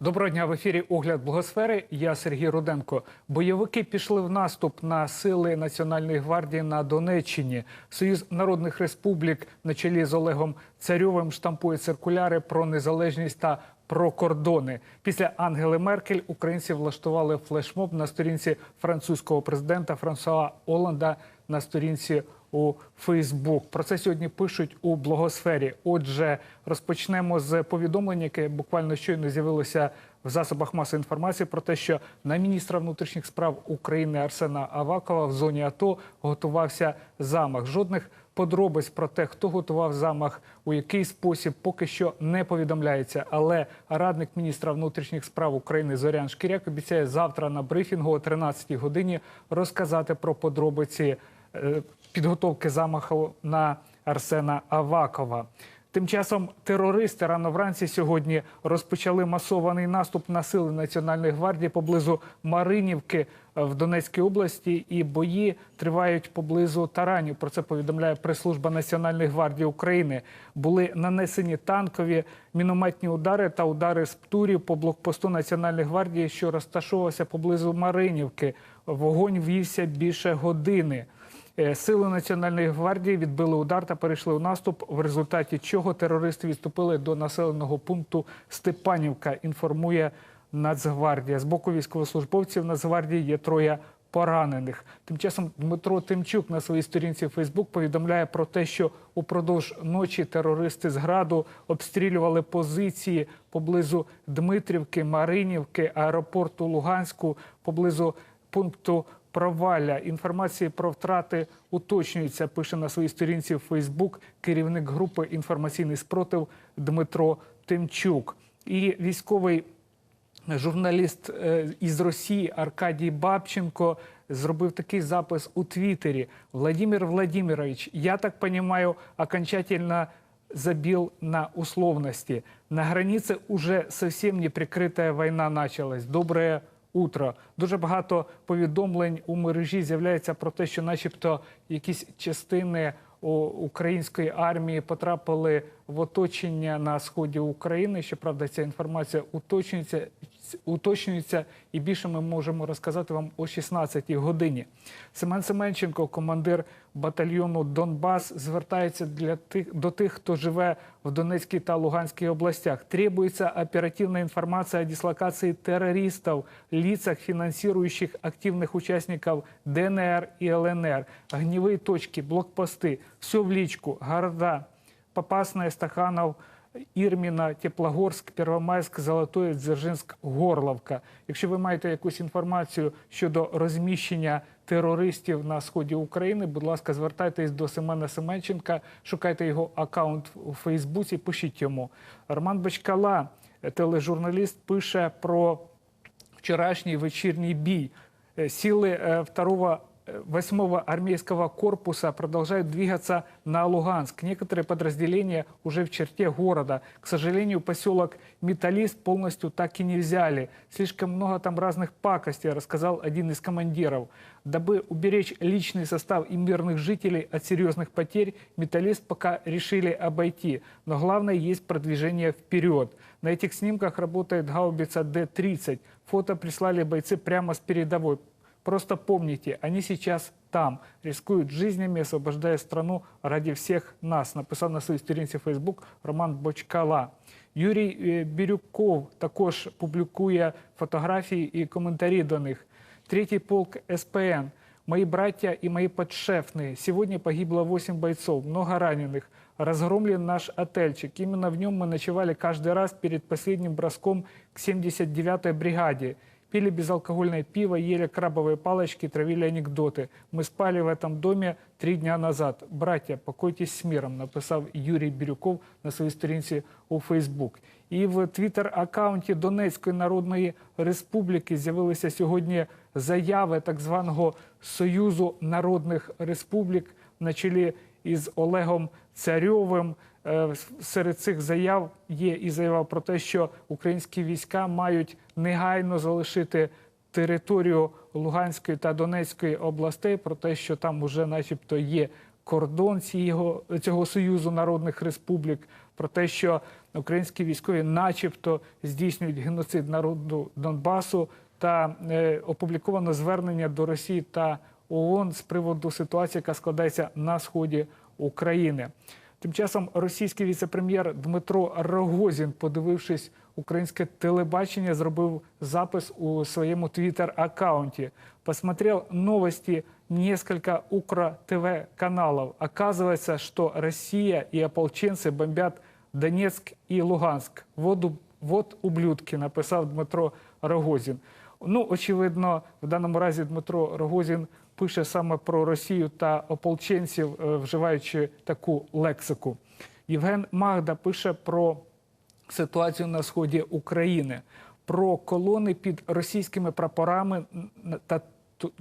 Доброго дня в ефірі Огляд Благосфери. Я Сергій Руденко. Бойовики пішли в наступ на сили Національної гвардії на Донеччині. Союз народних республік на чолі з Олегом Царьовим штампує циркуляри про незалежність та про кордони. Після Ангели Меркель українці влаштували флешмоб на сторінці французького президента Франсуа Оланда на сторінці у Фейсбук. Про це сьогодні пишуть у блогосфері. Отже, розпочнемо з повідомлення, яке буквально щойно з'явилося в засобах масової інформації про те, що на міністра внутрішніх справ України Арсена Авакова в зоні АТО готувався замах. Жодних подробиць про те, хто готував замах, у який спосіб, поки що не повідомляється. Але радник міністра внутрішніх справ України Зорян Шкіряк обіцяє завтра на брифінгу о 13-й годині розказати про подробиці підготовки замаху на Арсена Авакова. Тим часом терористи рано вранці сьогодні розпочали масований наступ на сили Національної гвардії поблизу Маринівки е, в Донецькій області, і бої тривають поблизу Таранів. Про це повідомляє прес-служба Національної гвардії України. Були нанесені танкові мінометні удари та удари з птурів по блокпосту Національної гвардії, що розташовувався поблизу Маринівки. Вогонь вівся більше години. Е, Сили Національної гвардії відбили удар та перейшли у наступ, в результаті чого терористи відступили до населеного пункту Степанівка. Інформує Нацгвардія. З боку військовослужбовців Нацгвардії є троє поранених. Тим часом Дмитро Тимчук на своїй сторінці в Фейсбук повідомляє про те, що упродовж ночі терористи з граду обстрілювали позиції поблизу Дмитрівки, Маринівки, аеропорту Луганську, поблизу пункту провалля. Інформації про втрати уточнюються, пише на своїй сторінці в Фейсбук керівник групи інформаційний спротив Дмитро Тимчук. І військовий журналіст е, із Росії Аркадій Бабченко зробив такий запис у Твіттері. Владимир Владимирович, я так понимаю, окончательно забил на условности. На границе уже совсем неприкрытая война началась. Доброе утро. Дуже багато повідомлень у мережі з'являється про те, що, начебто, якісь частини української армії потрапили в оточення на сході України. Щоправда, ця інформація уточнюється, уточнюється і більше ми можемо розказати вам о 16-й годині. Семен Семенченко, командир батальйону Донбас, звертається для тих до тих, хто живе в Донецькій та Луганській областях. Требується оперативна інформація о дислокації терористів, лицах, фінансуючих активних учасників ДНР і ЛНР, огневые точки, блокпости, все в личку, города, Попасная, Стаханов, Ірміна, Теплогорськ, Первомайськ, Золотое, Дзержинськ, Горловка. Якщо ви маєте якусь інформацію щодо розміщення терористів на сході України, будь ласка, звертайтесь до Семена Семенченка, шукайте його аккаунт у Фейсбуці, пишіть йому. Роман Бочкала, тележурналіст, пише про вчорашній вечірній бій. Э, Силы э, второго э, восьмого армейского корпуса продолжают двигаться на Луганск. Некоторые подразделения уже в черте города. К сожалению, поселок Металлист полностью так и не взяли. Слишком много там разных пакостей, рассказал один из командиров. Дабы уберечь личный состав и мирных жителей от серьезных потерь, Металлист пока решили обойти. Но главное есть продвижение вперед. На этих снимках работает гаубица Д-30. Фото прислали бойцы прямо с передовой. Просто помните, они сейчас там, рискуют жизнями, освобождая страну ради всех нас, написав на своїй сторінці Facebook Роман Бочкала. Юрій е, Бірюков також публікує фотографії і коментарі до них. Третий полк СПН. Мои братья и мои подшефные. Сегодня погибло 8 бойцов, много раненых. Разгромлен наш отельчик. Именно в нем мы ночевали каждый раз перед последним броском к 79-й бригаде. Пили безалкогольное пиво, ели крабовые палочки, травили анекдоты. Мы спали в этом доме три дня назад. Братья, покойтесь с миром, написав Юрій Бірюков на своїй сторінці у Фейсбук. І в твіттер-аккаунті Донецької Народної Республіки з'явилися сьогодні заяви так званого Союзу народних республік на чолі із Олегом Царьовим. Е, Серед цих заяв є і заява про те, що українські війська мають негайно залишити територію Луганської та Донецької областей, про те, що там вже, начебто, є кордон цього, цього союзу народних республік, про те, що українські військові, начебто, здійснюють геноцид народу Донбасу, та е, опубліковано звернення до Росії та ООН з приводу ситуації, яка складається на сході України. Тим часом російський віце-прем'єр Дмитро Рогозін, подивившись українське телебачення, зробив запис у своєму твіттер-аккаунті. Посмотрел новости несколько Укра-ТВ каналов. Оказывается, что Россия и ополченцы бомбят Донецк и Луганськ. Вот, вот ублюдки, написав Дмитро Рогозін. Ну, очевидно, в даному разі Дмитро Рогозін пише саме про Росію та ополченців, е, вживаючи таку лексику. Євген Магда пише про ситуацію на сході України, про колони під російськими прапорами та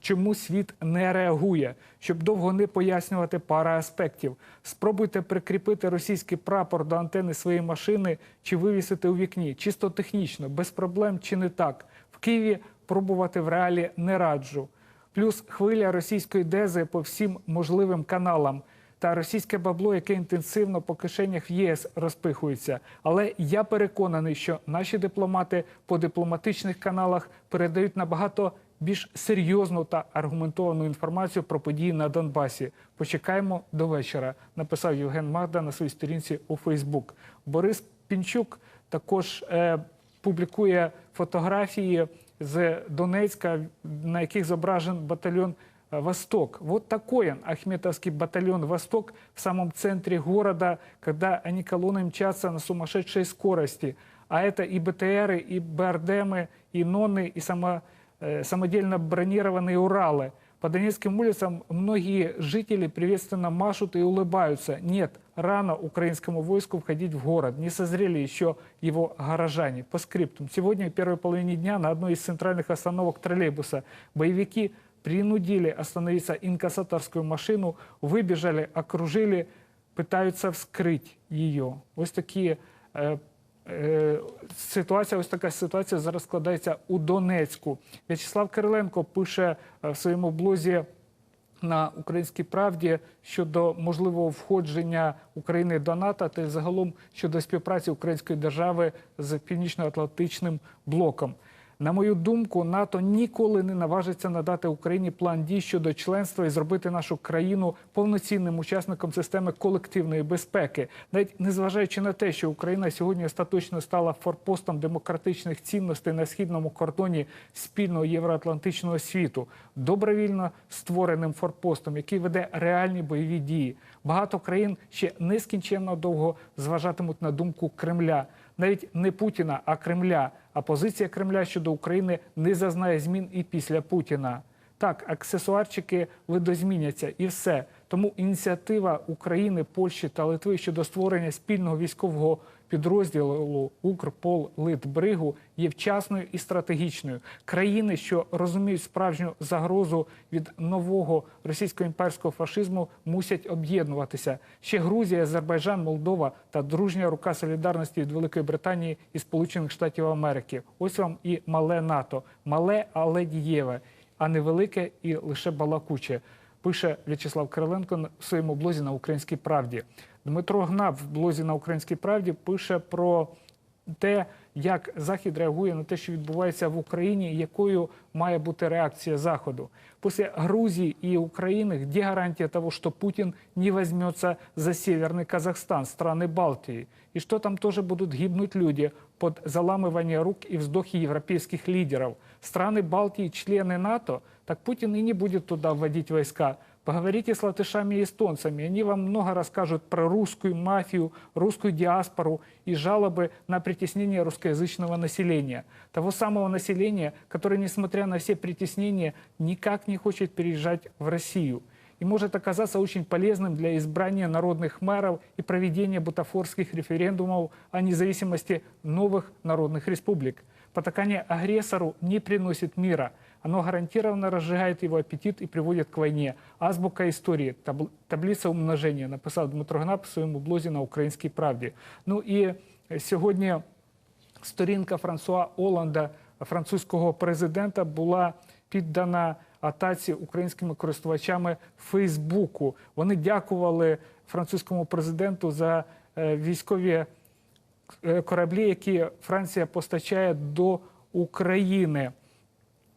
чому світ не реагує, щоб довго не пояснювати пара аспектів. Спробуйте прикріпити російський прапор до антени своєї машини чи вивісити у вікні, чисто технічно, без проблем чи не так. Києві пробувати в реалі не раджу. Плюс хвиля російської дези по всім можливим каналам та російське бабло, яке інтенсивно по кишенях в ЄС розпихується. Але я переконаний, що наші дипломати по дипломатичних каналах передають набагато більш серйозну та аргументовану інформацію про події на Донбасі. Почекаємо до вечора. Написав Євген Магда на своїй сторінці у Фейсбук. Борис Пінчук також е, публікує фотографії з Донецька, на яких зображен батальйон э, «Восток». Вот такой он, Ахметовский батальон «Восток» в самом центре города, когда они колонной мчатся на сумасшедшей скорости. А это и БТРы, и БРДМы, и НОНы, и само, э, самодельно бронированные Уралы. По Донецким улицам многие жители приветственно машут и улыбаются. Нет, рано украинскому войску входить в город. Не созрели еще его горожане. По скриптум. Сегодня в первой половине дня на одной из центральных остановок троллейбуса боевики принудили остановиться инкассаторскую машину, выбежали, окружили, пытаются вскрыть ее. Ось такі е, Е, Ситуація, ось така ситуація зараз складається у Донецьку. В'ячеслав Кириленко пише е, в своєму блозі на Українській правді щодо можливого входження України до НАТО та загалом щодо співпраці української держави з північно-атлантичним блоком. На мою думку, НАТО ніколи не наважиться надати Україні план дій щодо членства і зробити нашу країну повноцінним учасником системи колективної безпеки, навіть незважаючи на те, що Україна сьогодні остаточно стала форпостом демократичних цінностей на східному кордоні спільного євроатлантичного світу, добровільно створеним форпостом, який веде реальні бойові дії. Багато країн ще нескінченно довго зважатимуть на думку Кремля навіть не Путіна, а Кремля. А позиція Кремля щодо України не зазнає змін і після Путіна. Так, аксесуарчики видозміняться і все. Тому ініціатива України, Польщі та Литви щодо створення спільного військового підрозділу Укрполитбригу є вчасною і стратегічною. Країни, що розуміють справжню загрозу від нового російсько імперського фашизму, мусять об'єднуватися. Ще Грузія, Азербайджан, Молдова та дружня рука солідарності від Великої Британії і Сполучених Штатів Америки. Ось вам і мале НАТО, мале, але дієве, а не велике і лише балакуче. Пише В'ячеслав Кириленко в своєму блозі на Українській правді. Дмитро Гнав в блозі на Українській правді пише про те, як Захід реагує на те, що відбувається в Україні, і якою має бути реакція Заходу. Після Грузії і України, де гарантія того, що Путін не візьметься за Северний Казахстан, страни Балтії, і що там теж будуть гибнуть люди под заламывание рук и вздохи европейских лидеров. Страны Балтии, члены НАТО, так Путин и не будет туда вводить войска. Поговорите с латышами и эстонцами, они вам много расскажут про русскую мафию, русскую диаспору и жалобы на притеснение русскоязычного населения. Того самого населения, которое, несмотря на все притеснения, никак не хочет переезжать в Россию и может оказаться очень полезным для избрания народных мэров и проведения бутафорских референдумов о независимости новых народных республик. Потакание агрессору не приносит мира. Оно гарантированно разжигает его аппетит и приводит к войне. Азбука истории, табл- таблиця умножения, написав Дмитро Гнап в своєму блозі на Українській правді. Ну і е, сьогодні сторінка Франсуа Оланда, французького президента, була піддана атаці українськими користувачами Фейсбуку. Вони дякували французькому президенту за е, військові е, кораблі, які Франція постачає до України.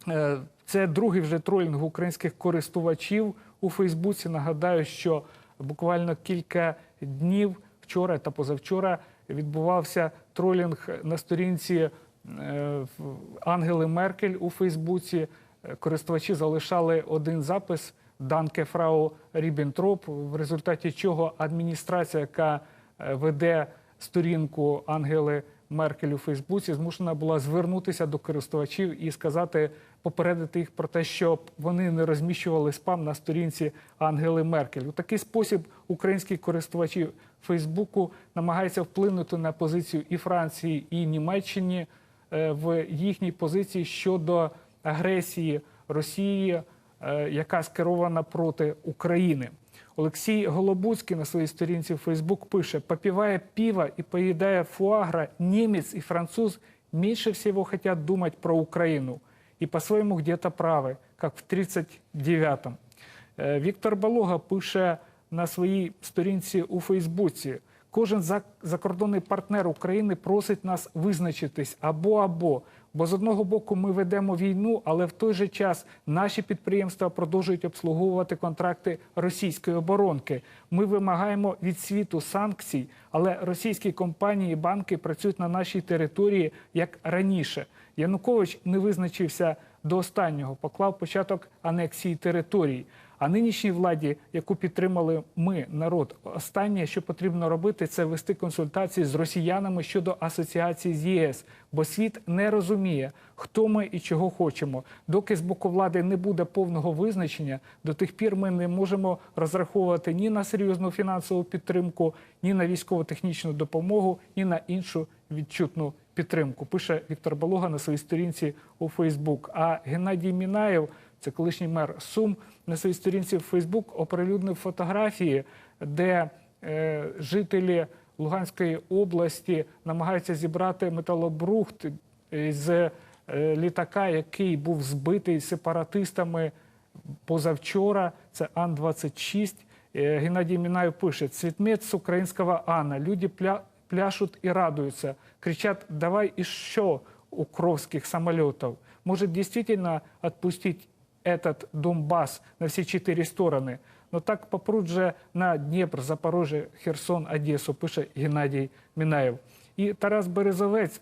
Е, Це другий вже тролінг українських користувачів у Фейсбуці. Нагадаю, що буквально кілька днів вчора та позавчора відбувався тролінг на сторінці е, Ангели Меркель у Фейсбуці. Користувачі залишали один запис Данке Фрау Ріббентроп, в результаті чого адміністрація, яка е, веде сторінку Ангели Меркель у Фейсбуці, змушена була звернутися до користувачів і сказати, попередити їх про те, щоб вони не розміщували спам на сторінці Ангели Меркель. У такий спосіб українські користувачі Фейсбуку намагаються вплинути на позицію і Франції, і Німеччині е, в їхній позиції щодо агресії Росії, е, яка скерована проти України. Олексій Голобуцький на своїй сторінці в Фейсбук пише: попивая пиво и поедая фуагра, немец и француз меньше всего хотят думать про Украину. И по-своему где-то правы, как в 39-м. Е, Віктор Балога пише на своїй сторінці у Фейсбуці: кожен закордонний партнер України просить нас визначитись або або. Бо з одного боку ми ведемо війну, але в той же час наші підприємства продовжують обслуговувати контракти російської оборонки. Ми вимагаємо від світу санкцій, але російські компанії і банки працюють на нашій території як раніше. Янукович не визначився до останнього, поклав початок анексії територій. А нинішній владі, яку підтримали ми, народ, останнє, що потрібно робити, це вести консультації з росіянами щодо асоціації з ЄС, бо світ не розуміє, хто ми і чого хочемо. Доки з боку влади не буде повного визначення, до тих пір ми не можемо розраховувати ні на серйозну фінансову підтримку, ні на військово-технічну допомогу, ні на іншу відчутну підтримку. Пише Віктор Балога на своїй сторінці у Фейсбук. А Геннадій Мінаєв, це колишній мер Сум, на своїй сторінці в Фейсбук оприлюднив фотографії, де е, жителі Луганської області намагаються зібрати металобрухт з е, літака, який був збитий сепаратистами позавчора. Це Ан-26. Е, Геннадій Мінаєв пише: «Цветмет с украинского Анна. Люди пля пляшут и радуются. Кричат, давай еще укровских самолетов. Может, действительно отпустить этот Донбасс на все четыре стороны? Но так попрут же на Днепр, Запорожье, Херсон, Одессу, пише Геннадій Мінаєв. І Тарас Березовець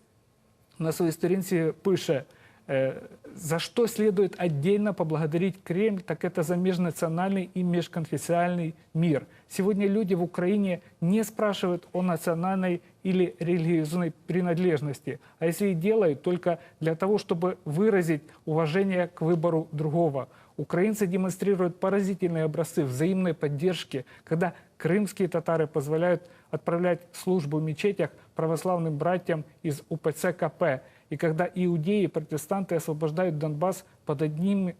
на своей сторінці пише, э, за что следует отдельно поблагодарить Кремль, так это за межнациональный и межконфессиональный мир. Сегодня люди в Украине не спрашивают о национальной или религиозной принадлежности, а если и делают, только для того, чтобы выразить уважение к выбору другого. Украинцы демонстрируют поразительные образцы взаимной поддержки, когда крымские татары позволяют отправлять службу в мечетях православным братьям из УПЦ КП, и когда иудеи и протестанты освобождают Донбасс под одними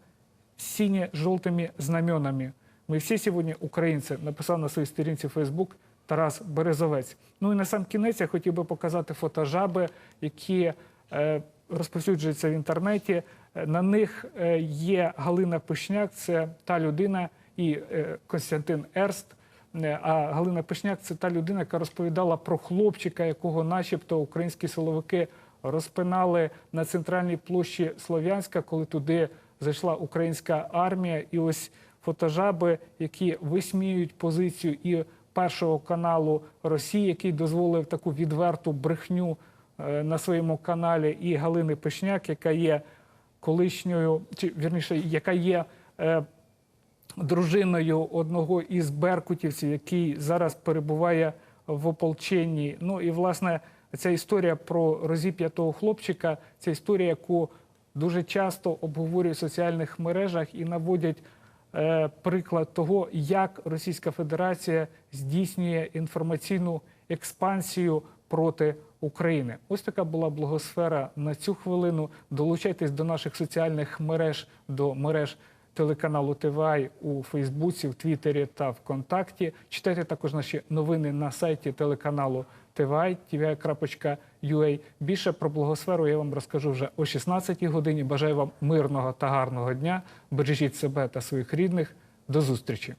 сине-желтыми знаменами. Ми всі сьогодні українці, написав на своїй сторінці Фейсбук Тарас Березовець. Ну і на сам кінець я хотів би показати фотожаби, які е, розповсюджуються в інтернеті. Е, На них е, є Галина Пишняк, це та людина, і Костянтин Ерст. А Галина Пишняк це та людина, яка розповідала про хлопчика, якого, начебто, українські силовики розпинали на центральній площі Слов'янська, коли туди зайшла українська армія. І ось фотожаби, які висміюють позицію і першого каналу Росії, який дозволив таку відверту брехню е, на своєму каналі, і Галини Пишняк, яка є колишньою, чи вірніше, яка є. е, дружиною одного із беркутівців, який зараз перебуває в ополченні. Ну і власне ця історія про розіп'ятого хлопчика, це історія, яку дуже часто обговорюють в соціальних мережах і наводять приклад того, як Російська Федерація здійснює інформаційну експансію проти України. Ось така була благосфера на цю хвилину. Долучайтесь до наших соціальних мереж, до мереж телеканалу ТВАЙ у Фейсбуці, в Твіттері та ВКонтакті. Читайте також наші новини на сайті телеканалу ТВАЙ, tvi.ua. Більше про благосферу я вам розкажу вже о 16 годині. Бажаю вам мирного та гарного дня. Бережіть себе та своїх рідних. До зустрічі.